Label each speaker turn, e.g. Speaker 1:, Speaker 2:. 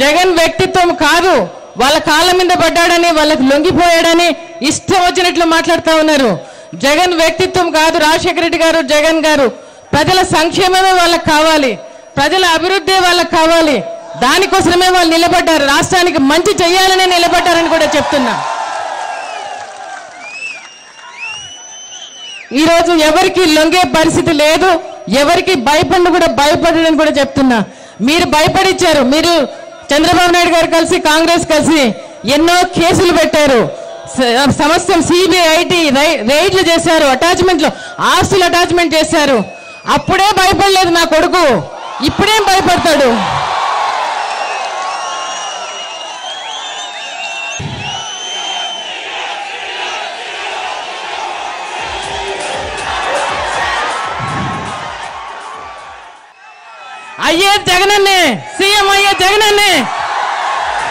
Speaker 1: జగన్ వ్యక్తిత్వం కాదు. వాళ్ళ కాళ్ళ మీద పడ్డాడని వాళ్ళకి లొంగిపోయాడని ఇష్టం వచ్చినట్లు మాట్లాడుతూ ఉన్నారు. జగన్ వ్యక్తిత్వం కాదు రాజశేఖర రెడ్డి గారు జగన్ గారు. ప్రజల సంక్షేమమే వాళ్ళకి కావాలి. ప్రజల అభివృద్ధి వాళ్ళకి కావాలి. దానికోసమే వాళ్ళు నిలబడ్డారు. రాష్ట్రానికి మంచి చేయాలనే నిలబడ్డారని కూడా చెప్తున్నా. ఈరోజు ఎవరికి లొంగే పరిస్థితి లేదు ఎవరికి భయపడిన కూడా భయపడని కూడా చెప్తున్నా. మీరు భయపడిచ్చారు మీరు చంద్రబాబు నాయుడు గారు కలిసి కాంగ్రెస్ కలిసి ఎన్నో కేసులు పెట్టారు. స- సమస్తం సిబిఐ రైడ్లు చేశారు అటాచ్మెంట్లు ఆస్తులు అటాచ్మెంట్ చేశారు. అప్పుడే భయపడలేదు నా కొడుకు. ఇప్పుడేం భయపడతాడు? అయ్యే జగనన్నే సీఎం అయ్యే జగన్